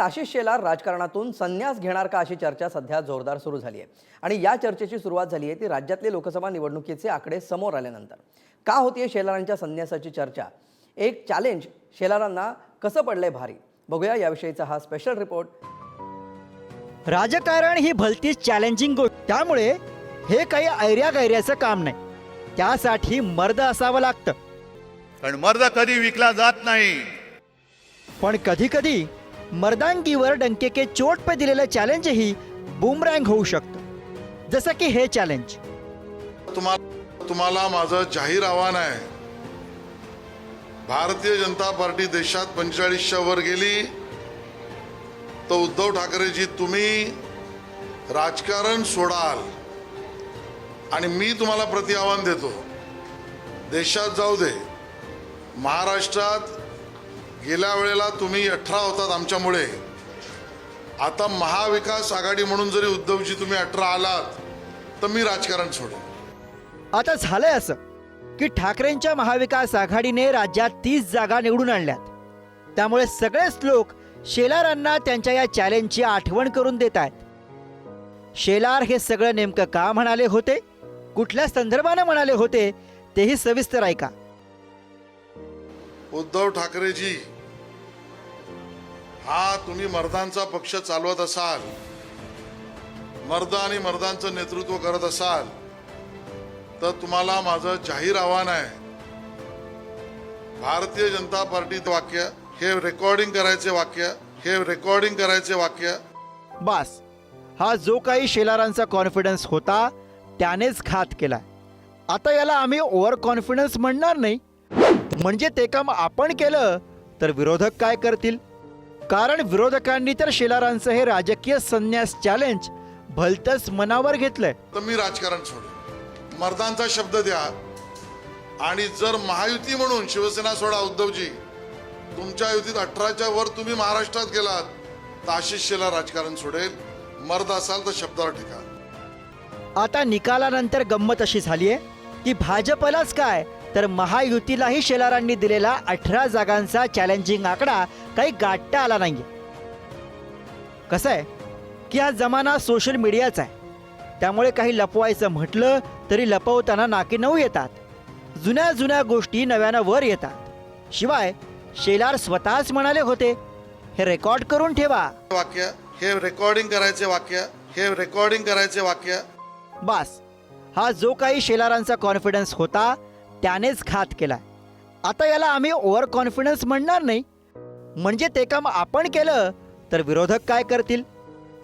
आशिष शेलार राजकारणातून संन्यास घेणार का अशी चर्चा सध्या जोरदार सुरू झाली आहे. आणि या चर्चेची सुरुवात झाली आहे ती राज्यातले लोकसभा निवडणुकीचे आकडे समोर आल्यानंतर. का होतीये शेलारांच्या संन्यासाची चर्चा? एक चॅलेंज शेलारांना कसं पडलंय भारी? बघूया याविषयीचा हा स्पेशल रिपोर्ट राजकारण ही भलतीच चॅलेंजिंग गोष्ट. त्यामुळे हे काही ऐर्या गैर्याचं काम नाही. त्यासाठी मर्द असावं लागतं. कारण मर्द कधी विकला जात नाही. पण कधी कधी मर्दांगीवर डंकेके चोट पे दिलेलं चॅलेंजही बुमरँग होऊ शकतं. जसं की हे चॅलेंज तुम्हाला तुम्हाला माझं जाहीर आव्हान आहे. भारतीय जनता पार्टी देशात पंचेचाळीसच्या वर गेली. तर उद्धव ठाकरेजी तुम्ही राजकारण सोडाल. आणि मी तुम्हाला प्रति आव्हान देतो. देशात जाऊ दे. महाराष्ट्रात गेल्या वेळेला तुम्ही अठरा होतात आमच्यामुळे. आता महाविकास आघाडी म्हणून जरी उद्धवजी तुम्ही अठरा आलात तर मी राजकारण सोडेन. आता झालंय असं की ठाकरेंच्या महाविकास आघाडीने राज्यात तीस जागा निवडून आणल्यात. त्यामुळे सगळेच लोक शेलारांना त्यांच्या या चॅलेंजची आठवण करून देत आहेत. शेलार हे सगळं नेमकं का म्हणाले होते? कुठल्या संदर्भानं म्हणाले होते? तेही सविस्तर ऐका. उद्धव ठाकरेजी हा तुम्ही मर्दांचा पक्ष चालवत असाल मर्द आणि मर्दांचं नेतृत्व करत असाल तर तुम्हाला माझं जाहीर आव्हान आहे. भारतीय जनता पार्टीत वाक्य हे रेकॉर्डिंग करायचे वाक्य हे रेकॉर्डिंग करायचे वाक्य. बास हा जो काही शेलारांचा कॉन्फिडन्स होता त्यानेच घात केला आता याला आम्ही ओव्हर कॉन्फिडन्स म्हणणार नाही. म्हणजे ते काम आपण केलं तर विरोधक काय करतील? कारण विरोधकांनी तर शेलारांचं हे राजकीय संन्यास चॅलेंज भलतच मनावर घेतलंय. तर मी राजकारण सोडेन मर्दांचा शब्द द्या. आणि जर महायुती म्हणून शिवसेना सोडा उद्धवजी तुमच्या युतीत अठराच्या वर तुम्ही महाराष्ट्रात गेलात तर आशिष शेला राजकारण सोडेल. मर्द असाल तर शब्दावर टिका. आता निकालानंतर गंमत अशी झालीय की भाजपलाच काय तर महायुतीलाही शेलारांनी दिलेला अठरा जागांचा चॅलेंजिंग आकडा काही गाठता आला नाहीये. कसं आहे? की हा जमाना सोशल मीडियाचा आहे. त्यामुळे काही लपवायचं म्हटलं तरी लपवताना नाकी नऊ येतात. जुन्या जुन्या गोष्टी नव्यानं वर येतात. शिवाय शेलार स्वतःच म्हणाले होते हे रेकॉर्ड करून ठेवा. वाक्य हे रेकॉर्डिंग करायचे वाक्य हे रेकॉर्डिंग करायचे वाक्य. बास. हा जो काही शेलारांचा कॉन्फिडन्स होता त्यानेच घात केलाय. आता याला आम्ही ओव्हर कॉन्फिडन्स म्हणणार नाही. म्हणजे ते काम आपण केलं तर विरोधक काय करतील?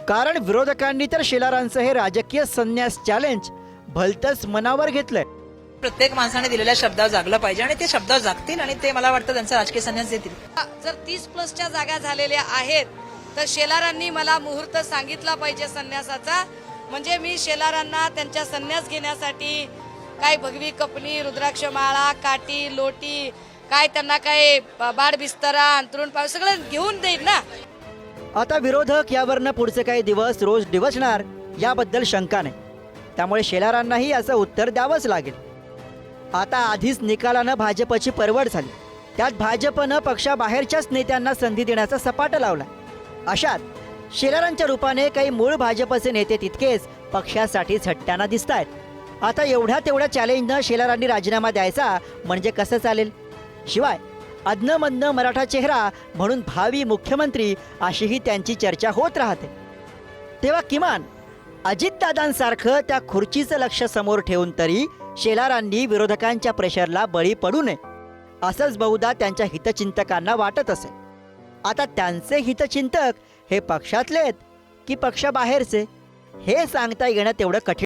कारण विरोधकांनी तर शेलारांचं हे राजकीय संन्यास चॅलेंज भलतच मनावर घेतलंय. प्रत्येक माणसाने दिलेल्या शब्दावर जागलं पाहिजे आणि ते शब्दावर जागतील आणि ते मला वाटतं त्यांचा राजकीय संन्यास देतील. जर तीस प्लसच्या जागा झालेल्या आहेत तर शेलारांनी मला मुहूर्त सांगितला पाहिजे संन्यासाचा. म्हणजे मी शेलारांना त्यांच्या संन्यास घेण्यासाठी काय भगवी कपली रुद्राक्ष माळा काठी लोटी काय त्यांना काय बाड बिस्तरा अंतरुण पाव सगळं घेऊन देईल ना. आता विरोधक यावरनं पुढचे काही दिवस रोज डिवचणार याबद्दल शंका नाही. त्यामुळे शेलारांनाही याचं उत्तर द्यावंच लागेल. आता आधीच निकालानं भाजपची परवड झाली. त्यात भाजपनं पक्षाबाहेरच्याच नेत्यांना संधी देण्याचा सपाटा लावला. अशात शेलारांच्या रूपाने काही मूळ भाजपचे नेते तितकेच पक्षासाठी झटताना दिसत आहेत आता एवढ्या तेवढ्या चॅलेंजनं शेलारांनी राजीनामा द्यायचा. म्हणजे कसं चालेल? शिवाय अदनमधनं मराठा चेहरा म्हणून भावी मुख्यमंत्री अशीही त्यांची चर्चा होत राहते. तेव्हा किमान अजितदादांसारखं त्या खुर्चीचं लक्ष समोर ठेवून तरी शेलारांनी विरोधकांच्या प्रेशरला बळी पडू नये. असंच बहुधा त्यांच्या हितचिंतकांना वाटत असे. आता त्यांचे हितचिंतक हे पक्षातले आहेत की पक्षाबाहेरचे? हे सांगता येणं तेवढं कठीण